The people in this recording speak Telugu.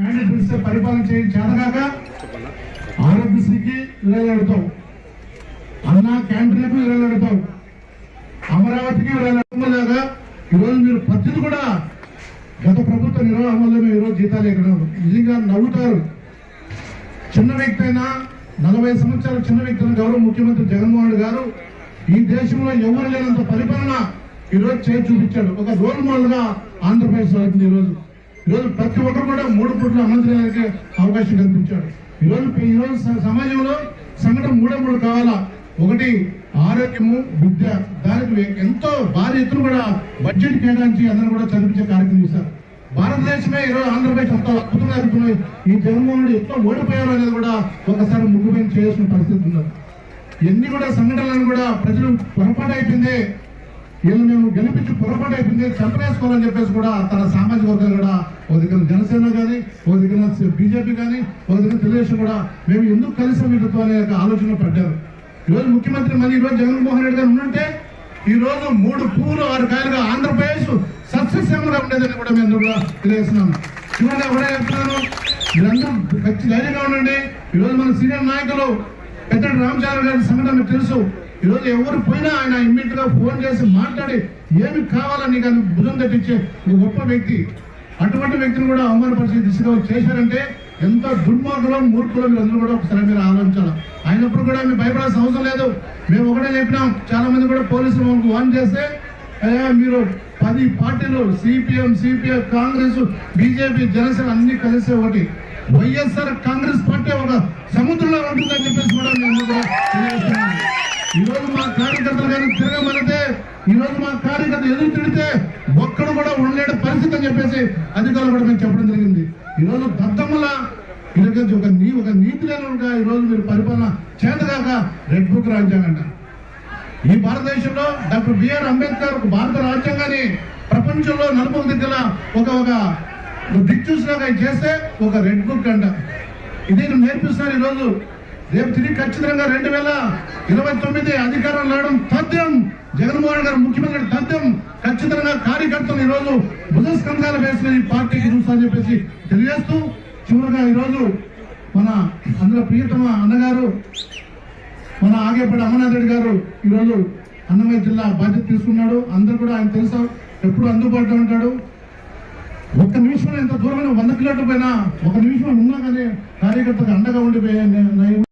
హ్యాండిల్ పరిపాలన చేయడం చేతగాక ఆరోగ్యశ్రీకి ఇరవై అన్న క్యాంటీన్లకు ఇరవై అమరావతికి ఇరవై ఈరోజు మీరు ప్రతిది కూడా గత ప్రభుత్వ నిర్వహణలో మేము ఈరోజు జీతాలు ఎక్కడ నిజంగా నవ్వుతారు. చిన్న వ్యక్తి అయినా నలభై సంవత్సరాల చిన్న వ్యక్తుల గౌరవ ముఖ్యమంత్రి జగన్మోహన్ గారు ఈ దేశంలో ఎవరు లేనంత పరిపాలన ఈరోజు చేసి చూపించాడు. ఒక రోల్ మోడల్గా ఆంధ్రప్రదేశ్ ఈ ఈరోజు. ఈరోజు ప్రతి ఒక్కరు కూడా మూడు పూట్ల అన్నం తినడానికి అవకాశం కల్పించాడు ఈరోజు ఈరోజు సమాజంలో సంఘటన మూడే మూడు కావాలా? ఒకటి ఆరోగ్యము విద్య. దానికి ఎంతో భారీ ఎత్తున కూడా బడ్జెట్ కేటాయించి అందరూ కూడా చదివించే కార్యక్రమం చేశారు. భారతదేశమే ఈరోజు ఆంధ్రప్రదేశ్ అంత అద్భుతంగా ఎదుగుతున్నాయి ఈ జగన్మోహన్ రెడ్డి ఎట్లా ఓడిపోయారో అనేది కూడా ఒకసారి ముగ్గుపోయిన చేయాల్సిన పరిస్థితి ఉన్నది. ఎన్ని కూడా సంఘటనలను కూడా ప్రజలు పొరపాటు అయిపోయింది వీళ్ళు మేము గెలిపించి పొరపాటు అయిపోయింది చంపేసుకోవాలని చెప్పేసి కూడా తన సామాజిక వర్గాలు కూడా ఓ దగ్గర జనసేన కానీ ఓ దగ్గర బీజేపీ కానీ ఓ దగ్గర తెలుగుదేశం కూడా మేము ఎందుకు కలిసి వీళ్ళతో అనే ఆలోచన పడ్డారు. ఈరోజు ముఖ్యమంత్రి మళ్ళీ ఈరోజు జగన్మోహన్ రెడ్డి గారు ఉంటే ఈ రోజు మూడు పూలు ఆరు కాయలుగా ఆంధ్రప్రదేశ్ సస్యశ్యామగా ఉండేదని కూడా మేము కూడా తెలియజేస్తున్నాం. చివరిగా ఎవరే చెప్తున్నాను మీరందరూ ఖచ్చితంగా ధైర్యంగా ఉండండి. ఈ రోజు మన సీనియర్ నాయకులు పెద్ద రామచారి గారి సంఘటన తెలుసు. ఈ రోజు ఎవరు పోయినా ఆయన ఇమ్మీడియట్గా ఫోన్ చేసి మాట్లాడి ఏమి కావాలని కానీ భుజం తెప్పించే ఒక గొప్ప వ్యక్తి. అటువంటి వ్యక్తిని కూడా అవమానపరిచే దిశగా చేశారంటే ఎంత దుర్మార్గులో మూర్ఖులో మీరు అందరూ కూడా ఒకసారి మీరు ఆలోచించాలి? అయినప్పుడు కూడా మేము భయపడాల్సిన అవసరం లేదు. మేము ఒకటే చెప్పినాం చాలా మంది కూడా పోలీసులు మనకు వాన్ చేస్తే మీరు పది పార్టీలు CPM CPM Congress BJP Janasena అన్ని కలిసి ఒకటి. వైఎస్ఆర్ కాంగ్రెస్ పార్టీ ఒక సముద్రంలో ఉంటుందని చెప్పేసి కూడా మేము కూడా ఈరోజు ఈ రోజు మా కార్యకర్తలు కానీ తిరగమనితే ఈరోజు మా కార్యకర్త ఎదురు తిడితే ఒక్కడు కూడా ఉండలేని పరిస్థితి అని చెప్పేసి అధికారులు కూడా మేము చెప్పడం జరిగింది. ఈ రోజు దద్దమ్మల ఈరోజు ఒక నీ ఒక నీతి లేనుగా ఈ రోజు మీరు పరిపాలన చేతగాక రెడ్ బుక్ రాజ్యాంగం ఈ భారతదేశంలో డాక్టర్ బిఆర్ అంబేద్కర్ ఒక భారత రాజ్యాంగాన్ని ప్రపంచంలో నలుపు దగ్గర ఒక ఒక దిక్చూసిలాగా చేస్తే ఒక రెడ్ బుక్ అంట. ఇది నేర్పిస్తున్నారు ఈరోజు. రేపు తిరిగి ఖచ్చితంగా రెండు వేల ఇరవై తొమ్మిది అధికారం రావడం తథ్యం. జగన్మోహన్ గారు ముఖ్యమంత్రి తథ్యం. ఖచ్చితంగా కార్యకర్తలు ఈరోజు భుజస్కంధాలు వేసిన ఈ పార్టీకి చూస్తా చెప్పేసి తెలియజేస్తూ చివరిగా ఈరోజు మన అందులో ప్రియతమ అన్నగారు మన ఆగేపడి అమర్నాథ్ రెడ్డి గారు ఈరోజు అన్నమయ్య జిల్లా బాధ్యత తీసుకున్నాడు. అందరూ కూడా ఆయన తెలుసా? ఎప్పుడు అందుబాటులో ఉంటాడు. ఒక్క నిమిషంలో ఎంత దూరమైన వంద కిలోమీటర్ పైన ఒక నిమిషం ఉన్నా కానీ కార్యకర్తకు అండగా ఉండిపోయే